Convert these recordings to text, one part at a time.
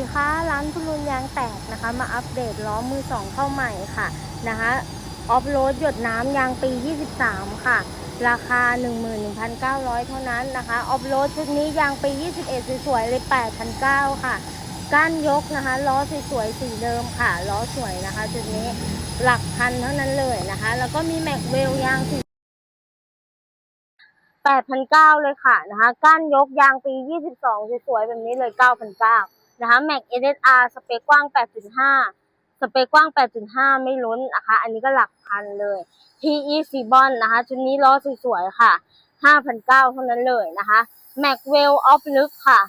ดีค่ะร้านทุลุนยางแตกนะคะ มาอัปเดตล้อมือสองเข้าใหม่ค่ะนะคะออฟโรดหยดน้ำยางปี 23 ค่ะ ราคา 11,900 เท่านั้นนะคะออฟโรดชุดนี้ยางปี 21 สวยๆเลย8,900 ค่ะ ก้านยกนะคะล้อสวยๆสีเดิมค่ะล้อสวยนะคะชุดนี้หลักพันเท่านั้นเลยนะคะ แล้วก็มีแม็กเวลยางสี8,900 เลยค่ะนะคะ ก้านยกยางปี 22 สวยๆแบบนี้เลย 9,900 นะคะ Mac SSR สเปคกว้าง 8.5 สเปคกว้าง 8.5 ไม่ล้นนะคะ อันนี้ก็หลักพันเลย PE ซีบอนนะคะ ชุดนี้ล้อสวยๆค่ะ 5,900เท่านั้นเลยนะคะ Mac Well Off ลึกค่ะ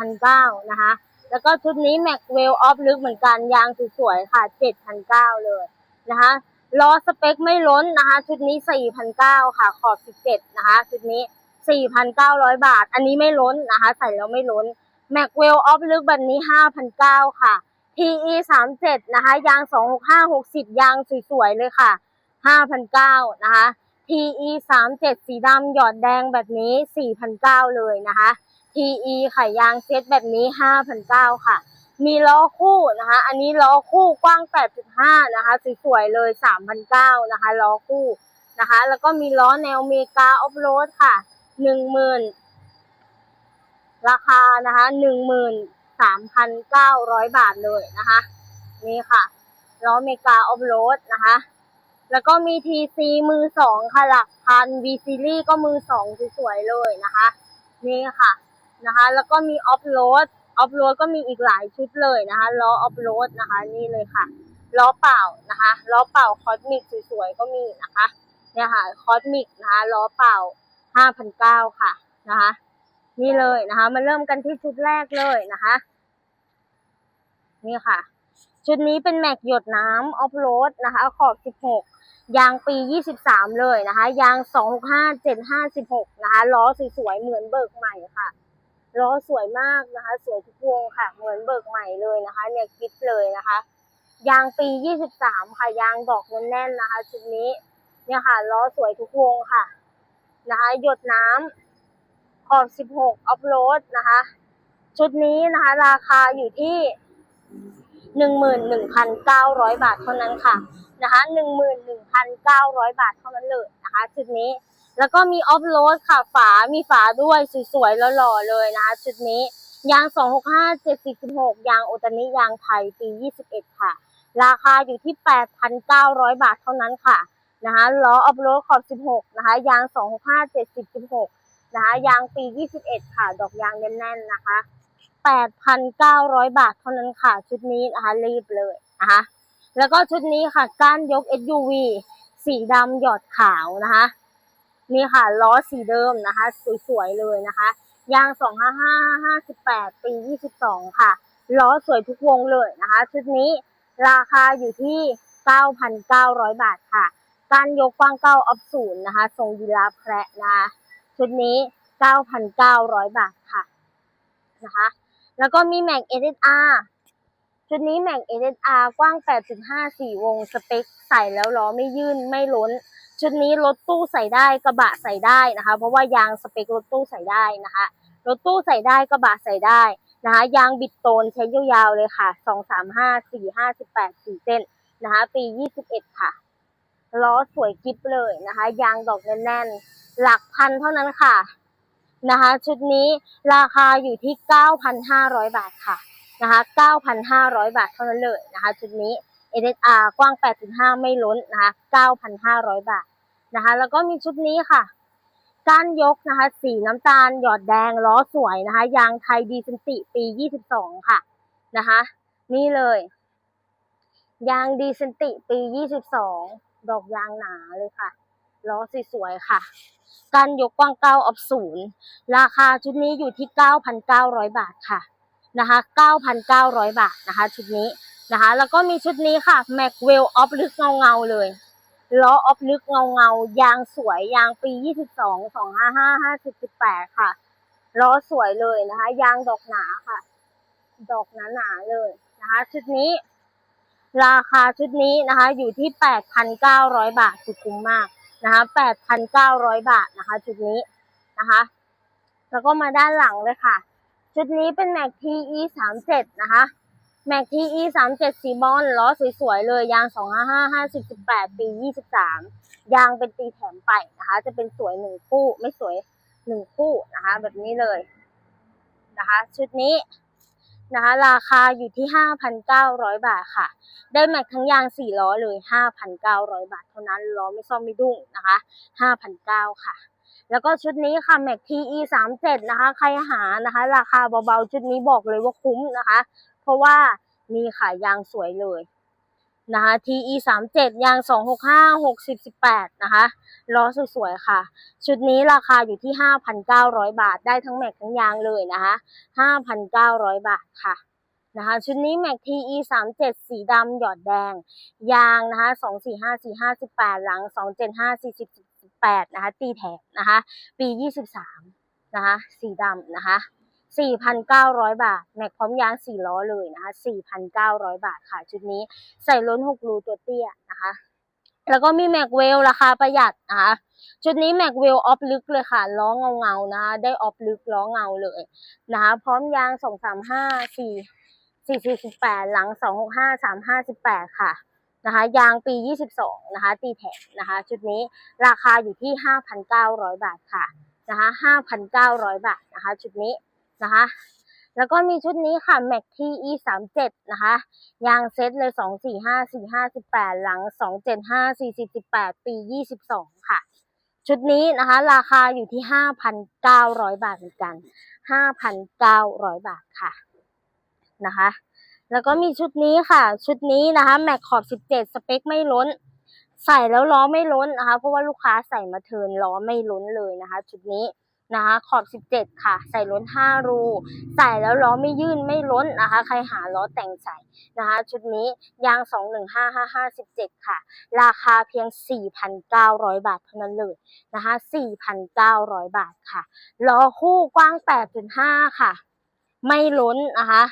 7,900 นะคะ แล้วก็ชุดนี้ Mac Well Off ลึกเหมือนกัน ยางสวยๆค่ะ 7,900 เลยนะคะล้อสเปคไม่ล้นนะคะ ชุดนี้ 4,900 ค่ะ ขอบ 17 นะคะ ชุดนี้ 4,900 บาท อันนี้ไม่ล้นนะคะ ใส่แล้วไม่ล้น Macwell Off ลึกแบบนี้ 5,900 ค่ะ PE 37นะคะ ยาง 265 60 ยางสวยๆ เลยค่ะ 5,900 นะคะ PE 37สีดำหยอดแดงแบบนี้ 4,900 เลยนะคะ PE ค่ยางเซ็ตแบบนี้ 5,900 ค่ะ มีล้อคู่นะคะ อันนี้ล้อคู่กว้าง 8.5 นะคะ สวยๆ เลย 3,900 นะคะ ล้อคู่นะคะ แล้วก็มีล้อแนวเมกาออฟโรดค่ะ 10,000 ราคานะคะ13,900บาทเลยนะคะ นี่ค่ะล้อเมกาออฟโรดนะคะ แล้วก็มี TC มือสองค่ะหลักพัน V Series ก็มือสองสวยๆเลยนะคะ นี่ค่ะนะคะ แล้วก็มีออฟโรดออฟโรดก็มีอีกหลายชุดเลยนะคะล้อออฟโรดนะคะ นี่เลยค่ะล้อเปล่านะคะล้อเปล่าคอสมิกสวยๆก็มีนะคะเนี่ยค่ะคอสมิกนะคะล้อเปล่า5,900ค่ะนะคะ นี่เลยนะคะ มาเริ่มกันที่ชุดแรกเลยนะคะ นี่ค่ะ ชุดนี้เป็นแม็กหยดน้ำออฟโรดนะคะ ขอบ 16 ยางปี 23 เลยนะคะ ยาง 265 7516 นะคะ ล้อสวยๆ เหมือนเบิกใหม่ค่ะ ล้อสวยมากนะคะ สวยทุกวงค่ะ เหมือนเบิกใหม่เลยนะคะ เนี่ยกิฟเลยนะคะ ยางปี 23 ค่ะ ยางดอกแน่นๆนะคะ ชุดนี้ เนี่ยค่ะ ล้อสวยทุกวงค่ะ นะคะ หยดน้ำ ขอบ 16 ออฟโรดนะคะ ชุดนี้นะคะ ราคาอยู่ที่ 11,900 บาทเท่านั้นค่ะนะคะ11,900 บาทเท่านั้นเลยนะคะ ชุดนี้แล้วก็มีออฟโรดค่ะฝา มีฝาด้วยสวยๆล้วหล่อๆเลยนะคะ ชุดนี้ยาง 265 716 ยางโอตานิยางไทยปี 21 ค่ะ ราคาอยู่ที่ 8,900 บาทเท่านั้นค่ะนะคะล้อออฟโรดขอบ 16 นะคะ ยาง 265 7016 นะคะยางปี 21 ค่ะ ดอกยางแน่นๆนะคะ 8,900 บาทเท่านั้นค่ะ ชุดนี้นะคะรีบเลยนะคะแล้วก็ชุดนี้ค่ะก้านยก SUV สีดำหยอดขาวนะคะนี่ค่ะล้อสีเดิมนะคะ สวยๆเลยนะคะยาง 255 58 ปี 22 ค่ะล้อสวยทุกวงเลยนะคะ ชุดนี้ราคาอยู่ที่ 9,900 บาทค่ะ การยกกว้างเก้าออฟศูนย์นะคะ ทรงยีราฟแคระนะคะ ชุดนี้ 9,900 บาทค่ะนะคะ แล้วก็มีแม็ก SSR ชุดนี้แม็ก SSR กว้าง 8.5 4 วง สเปคใส่แล้วล้อไม่ยื่นไม่ล้น ชุดนี้รถตู้ใส่ได้กระบะใส่ได้นะคะ เพราะว่ายางสเปครถตู้ใส่ได้นะคะ รถตู้ใส่ได้กระบะใส่ได้นะคะยางบิดโตนใช้ยาวๆเลยค่ะ 2 3 5 4 5 18 4เส้นนะคะ ปี 21 ค่ะ ล้อสวยกิ๊บเลยนะคะ ยางดอกแน่นๆ หลักพันเท่านั้นค่ะนะคะ ชุดนี้ราคาอยู่ที่ 9,500 บาทค่ะนะคะ 9,500 บาทเท่านั้นเลยนะคะ ชุดนี้ SSR กว้าง 8.5 ไม่ล้นนะคะ 9,500 บาทนะคะ แล้วก็มีชุดนี้ค่ะ ก้านยกนะคะ สีน้ำตาล หยอดแดง ล้อสวยนะคะ ยางไทยดีเซนติปี 22 ค่ะนะคะ นี่เลย ยางดีเซนติปี 22 ดอกยางหนาเลยค่ะ ล้อสวยๆค่ะ การยกกว้างเก้าออฟศูนย์ราคาชุดนี้อยู่ที่ 9,900 บาทค่ะนะคะ 9,900 บาทนะคะ ชุดนี้นะคะ แล้วก็มีชุดนี้ค่ะ Macwell ออฟลึกเงาเงาๆเลยล้อออฟลึกเงาเงาๆยางสวยยางปี 22 255 50 18 ค่ะล้อสวยเลยนะคะ ยางดอกหนาค่ะ ดอกหนาๆเลยนะคะ ชุดนี้ ราคาชุดนี้นะคะ อยู่ที่ 8,900 บาทสุดคุ้มมาก นะคะ8,900บาทนะคะ ชุดนี้นะคะ แล้วก็มาด้านหลังเลยค่ะ ชุดนี้เป็นแม็ก TE สามเจ็ดนะคะแม็ก TE สามเจ็ดสีบอลล้อสวยๆเลย ยางสองห้าห้าห้าสิบสิบแปดปียี่สิบสามยางเป็นตีแถมไปนะคะ จะเป็นสวยหนึ่งคู่ไม่สวยหนึ่งคู่นะคะ แบบนี้เลยนะคะ ชุดนี้ นะคะ ราคาอยู่ที่ห้าพันเก้าร้อยบาทค่ะ ได้แม็กทั้งยางสี่ล้อเลยห้าพันเก้าร้อยบาทเท่านั้นล้อไม่ซ่อมไม่ดุ้งนะคะห้าพันเก้าค่ะ แล้วก็ชุดนี้ค่ะ Mac TE สามเจ็ดนะคะ ใครหานะคะ ราคาเบาๆ ชุดนี้บอกเลยว่าคุ้มนะคะ เพราะว่ามีขายยางสวยเลย นะคะ TE สามเจ็ดยางสองหกห้าหกสิบสิบแปดนะคะ ล้อสวยๆ ค่ะ ชุดนี้ราคาอยู่ที่ห้าพันเก้าร้อยบาท ได้ทั้งแม็กทั้งยางเลยนะคะห้าพันเก้าร้อยบาทค่ะนะคะชุดนี้ Mac TE สามเจ็ดสีดำหยอดแดง ยางนะคะสองสี่ห้าสี่ห้าสิบแปดหลังสองเจ็ดห้าสี่สิบแปดนะคะ ตีแถบนะคะ ปียี่สิบสามนะคะ สีดำนะคะ สี่พันเก้าร้อยบาท แม็กพร้อมยางสี่ล้อเลยนะคะสี่พันเก้าร้อยบาทค่ะชุดนี้ใส่ล้นหกรูตัวเตี้ยนะคะ แล้วก็มีแม็กเวลราคาประหยัดนะคะชุดนี้แม็กเวลออฟลึกเลยค่ะล้อเงาเงานะคะได้ออฟลึกล้อเงาเลยนะคะพร้อมยางสองสามห้าสี่สี่สิบแปดหลังสองหกห้าสามห้าสิบแปดค่ะนะคะยางปียี่สิบสองนะคะ ตีแถมนะคะ ชุดนี้ราคาอยู่ที่ห้าพันเก้าร้อยบาทค่ะนะคะห้าพันเก้าร้อยบาทนะคะ ชุดนี้ นะคะ แล้วก็มีชุดนี้ค่ะ Mac TE สามเจ็ดนะคะ ยางเซ็ตเลยสองสี่ห้าสี่ห้าสิบแปดหลังสองเจ็ดห้าสี่สิบสิบแปดปียี่สิบสองค่ะ ชุดนี้นะคะ ราคาอยู่ที่ห้าพันเก้าร้อยบาทเหมือนกันห้าพันเก้าร้อยบาทค่ะนะคะแล้วก็มีชุดนี้ค่ะ ชุดนี้นะคะแม็กขอบ17 สเปคไม่ล้น ใส่แล้วล้อไม่ล้นนะคะ เพราะว่าลูกค้าใส่มาเทินล้อไม่ล้นเลยนะคะ ชุดนี้ นะคะขอบ 17 ค่ะ ใส่ล้น 5 รู ใส่แล้วล้อไม่ยื่นไม่ล้นนะคะ ใครหาล้อแต่งใส่นะคะ ชุดนี้ยาง 215557 ค่ะ ราคาเพียง 4,900 บาทเท่านั้นเลยนะคะ 4,900 บาทค่ะ ล้อคู่กว้าง 8.5 ค่ะ ไม่ล้นนะคะ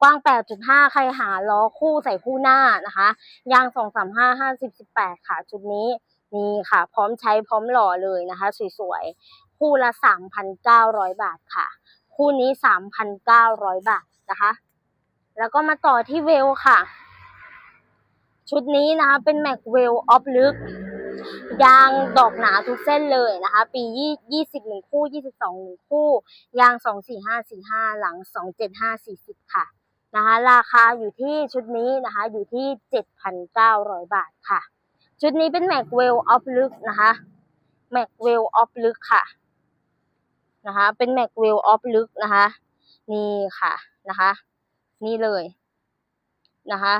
กว้าง 8.5 ใครหาล้อคู่ใส่คู่หน้านะคะ ยาง 235 50 18 ค่ะ ชุดนี้นี่ค่ะ พร้อมใช้พร้อมหล่อเลยนะคะ สวยๆ คู่ละ 3,900 บาทค่ะ คู่นี้ 3,900 บาทนะคะ แล้วก็มาต่อที่เวลค่ะ ชุดนี้นะคะเป็นแม็กเวลออฟลึกยางดอกหนาทุกเส้นเลยนะคะ ปียี่ยี่สิบหนึ่งคู่ยี่สิบสองหนึ่งคู่ ยางสองสี่ห้าสี่ห้าหลังสองเจ็ดห้าสี่สิบค่ะนะคะ ราคาอยู่ที่ชุดนี้นะคะ อยู่ที่เจ็ดพันเก้าร้อยบาทค่ะ ชุดนี้เป็นแม็กเวลออฟลึกนะคะแม็กเวลออฟลึกค่ะ นะคะ เป็นแม็กเวลออฟลึกนะคะ นี่ค่ะนะคะ นี่เลยนะคะ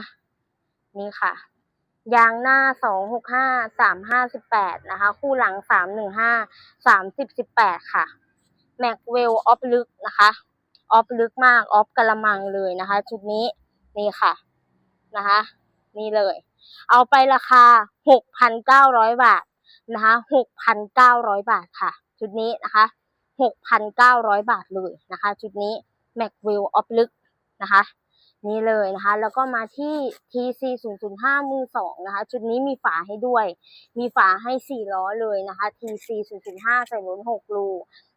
นี่ค่ะ ยางหน้าสองหกห้าสามห้าสิบแปดนะคะ คู่หลังสามหนึ่งห้าสามสิบสิบแปดค่ะแม็กเวลออฟลึกนะคะออฟลึกมากออฟกระมังเลยนะคะ ชุดนี้นี่ค่ะนะคะ นี่เลย เอาไปราคาหกพันเก้าร้อยบาทนะคะหกพันเก้าร้อยบาทค่ะ ชุดนี้นะคะ หกพันเก้าร้อยบาทเลยนะคะ ชุดนี้แม็กเวลออฟลึกนะคะ นี่เลยนะคะ แล้วก็มาที่ TC 0 0 5มือสองนะคะ ชุดนี้มีฝาให้ด้วย มีฝาให้สี่ล้อเลยนะคะ TC 0 0 5ใส่ล้นหกรู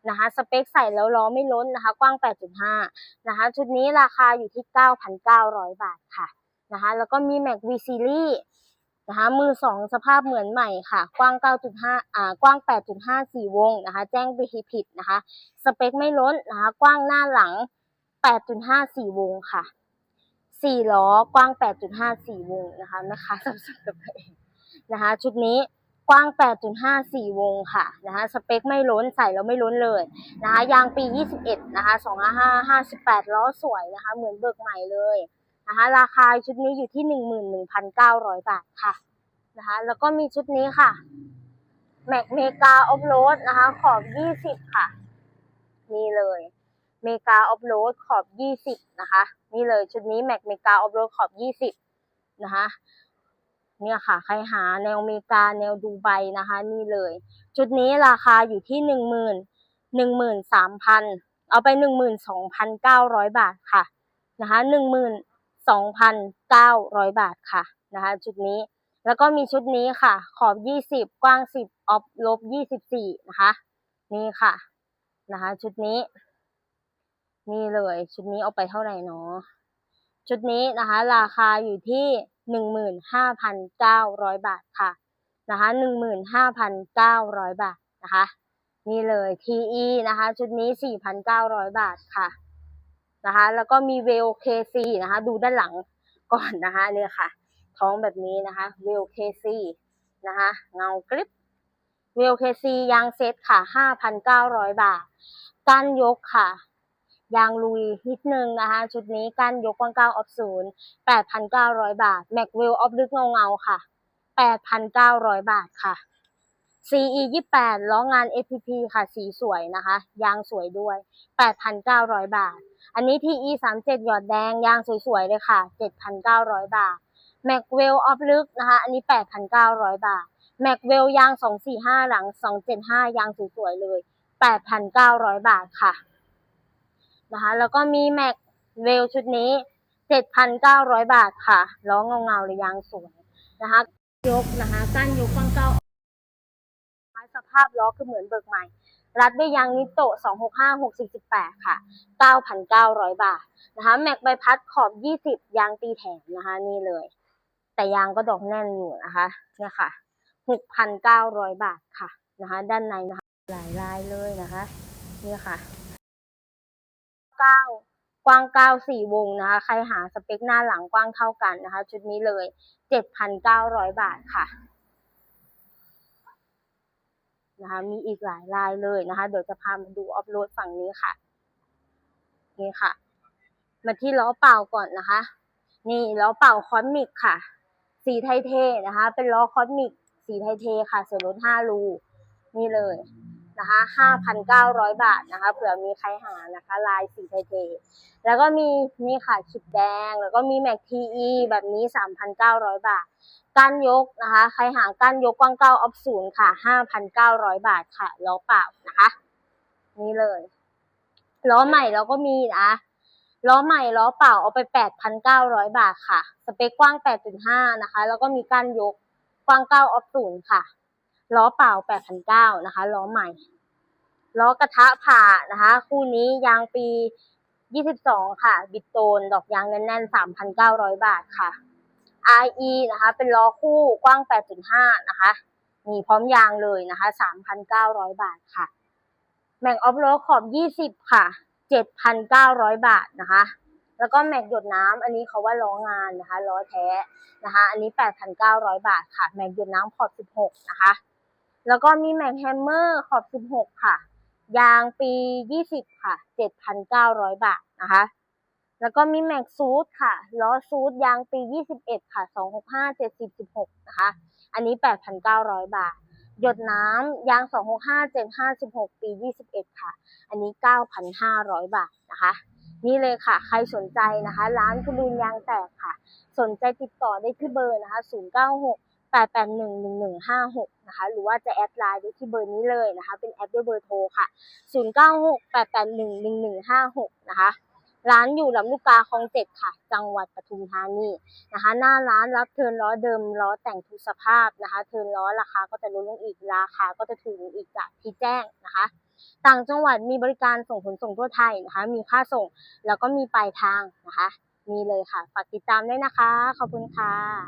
นะคะ สเปคใส่แล้วล้อไม่ล้นนะคะ กว้าง 8.5 นะคะ ชุดนี้ราคาอยู่ที่ 9,900 บาทค่ะนะคะ แล้วก็มี Mac V Series นะคะมือสองสภาพเหมือนใหม่ค่ะ กว้าง 9.5 อ่ากว้าง 8.5 4 วงนะคะ แจ้งไปทีผิดนะคะ สเปคไม่ล้นนะคะ กว้างหน้าหลัง 8.5 4 วงค่ะสี่ล้อกว้าง 8.54 วงนะคะแม่ค้าสับสนกับตัวเองนะคะ ชุดนี้กว้าง 8.54 วงค่ะนะคะสเปคไม่ล้นใส่แล้วไม่ล้นเลยนะคะยางปี 21 นะคะ 2558 ล้อสวยนะคะ เหมือนเบิกใหม่เลย นะคะราคาชุดนี้อยู่ที่11,900บาทค่ะนะคะแล้วก็มีชุดนี้ค่ะแม็กเมกาออฟโรดนะคะ ขอบ20ค่ะ นี่เลยเมกาออฟโรดขอบ20นะคะ นี่เลยชุดนี้แม็กเมกาออฟโรดขอบ20นะคะ เนี่ยค่ะ ใครหาแนวเมกาแนวดูไบนะคะ นี่เลย ชุดนี้ราคาอยู่ที่หนึ่งหมื่นหนึ่งหมื่นสามพันเอาไปหนึ่งหมื่นสองพันเก้าร้อยบาทค่ะนะคะหนึ่งหมื่น สองพันเก้าร้อยบาทค่ะนะคะชุดนี้แล้วก็มีชุดนี้ค่ะ ขอบยี่สิบกว้างสิบออฟลบยี่สิบสี่นะคะ นี่ค่ะนะคะ ชุดนี้ นี่เลย ชุดนี้เอาไปเท่าไหร่เนาะชุดนี้นะคะ ราคาอยู่ที่หนึ่งหมื่นห้าพันเก้าร้อยบาทค่ะนะคะหนึ่งหมื่นห้าพันเก้าร้อยบาทนะคะ นี่เลย TE นะคะ ชุดนี้สี่พันเก้าร้อยบาทค่ะ นะคะ แล้วก็มีเวลเคซีนะคะ ดูด้านหลังก่อนนะคะเนี่ยค่ะ ท้องแบบนี้นะคะเวลเคซีนะคะเงากริบเวลเคซียางเซตค่ะห้าพันเก้าร้อยบาท ก้านยกค่ะ ยางลุยนิดนึงนะคะ ชุดนี้ก้านยกกว้างเก้าออฟศูนย์แปดพันเก้าร้อยบาทแม็กเวลออฟลึกเงาเงาค่ะแปดพันเก้าร้อยบาทค่ะ CE ยี่แปดล้องาน FPP ค่ะ สีสวยนะคะ ยางสวยด้วยแปดพันเก้าร้อยบาท อันนี้ TE สามเจ็ดหยอดแดงยางสวยๆเลยค่ะเจ็ดพันเก้าร้อยบาทแม็กเวลออฟลึกนะคะ อันนี้แปดพันเก้าร้อยบาทแม็กเวลยางสองสี่ห้าหลังสองเจ็ดห้ายางสวยๆเลยแปดพันเก้าร้อยบาทค่ะนะคะ แล้วก็มีแม็กเวลชุดนี้เจ็ดพันเก้าร้อยบาทค่ะล้อเงาๆเลยยางสวยนะคะ ยกนะคะก้านยกกว้างเก้าสภาพล้อคือเหมือนเบิกใหม่ รัดด้วยยางนิโตะ265 648ค่ะ 9,900 บาทนะคะแม็กใบพัดขอบ 20 ยางตีแถมนะคะ นี่เลย แต่ยางก็ดอกแน่นอยู่นะคะเนี่ยค่ะ 6,900 บาทค่ะนะคะ ด้านในนะคะหลายลายเลยนะคะนี่ค่ะ 9กว้าง 9 4 วงนะคะ ใครหาสเปคหน้าหลังกว้างเท่ากันนะคะ ชุดนี้เลย 7,900 บาทค่ะ นะคะ มีอีกหลายลายเลยนะคะ เดี๋ยวจะพามาดูออฟโรดฝั่งนี้ค่ะ นี่ค่ะ มาที่ล้อเปล่าก่อนนะคะ นี่ล้อเปล่าคอสมิกค่ะ สีไทเทนะคะ เป็นล้อคอสมิก สีไทเทค่ะส่วนลดห้ารูนี่เลย นะคะห้าพันเก้าร้อยบาทนะคะเผื่อมีใครหานะคะลายสีไทเทแล้วก็มีนี่ค่ะขิบแดง แล้วก็มีแม็กทีอีแบบนี้สามพันเก้าร้อยบาทก้านยกนะคะ ใครหาก้านยกกว้างเก้าออฟศูนย์ค่ะห้าพันเก้าร้อยบาทค่ะล้อเปล่านะคะ นี่เลยล้อใหม่เราก็มีนะล้อใหม่ล้อเปล่าเอาไปแปดพันเก้าร้อยบาทค่ะ สเปคกว้างแปดจุดห้านะคะ แล้วก็มีก้านยกกว้างเก้าออฟศูนย์ค่ะ ล้อเปล่าแปดพันเก้านะคะล้อใหม่ล้อกระทะผ่านะคะ คู่นี้ยางปียี่สิบสองค่ะ บิดโตน ดอกยางแน่นๆสามพันเก้าร้อยบาทค่ะ RE นะคะ เป็นล้อคู่กว้าง 8.5 นะคะ มีพร้อมยางเลยนะคะ 3,900 บาทค่ะ แม็กออฟโรดขอบ 20 ค่ะ 7,900 บาทนะคะ แล้วก็แม็กหยดน้ำอันนี้เขาว่าล้องานนะคะ ล้อแท้นะคะ อันนี้ 8,900 บาทค่ะ แม็กหยดน้ำขอบ 16 นะคะ แล้วก็มีแม็กแฮมเมอร์ขอบ 16 ค่ะ ยางปี 20 ค่ะ 7,900 บาทนะคะ แล้วก็มีแม็กซูดค่ะ ล้อซูดยางปี 21 ค่ะ 265 70 16 นะคะ อันนี้ 8,900 บาท หยดน้ำยาง 265 75 16 ปี 21 ค่ะ อันนี้ 9,500 บาทนะคะ นี่เลยค่ะ ใครสนใจนะคะ ร้านคุณลุนยางแตกค่ะ สนใจติดต่อได้ที่เบอร์นะคะ 096 881 1156นะคะหรือว่าจะแอดไลน์ได้ที่เบอร์นี้เลยนะคะ เป็นแอดด้วยเบอร์โทรค่ะ 096 881 1156 นะคะ ร้านอยู่ลำลูกกาคลองเจ็ดค่ะ จังหวัดปทุมธานีนะคะ หน้าร้านรับเทิร์นล้อเดิมล้อแต่งทุกสภาพนะคะ เทิร์นล้อราคาก็จะลดลงอีกราคาก็จะถูกลงอีกจากที่แจ้งนะคะต่างจังหวัดมีบริการส่งขนส่งทั่วไทยนะคะ มีค่าส่งแล้วก็มีปลายทางนะคะนี่เลยค่ะ ฝากติดตามด้วยนะคะ ขอบคุณค่ะ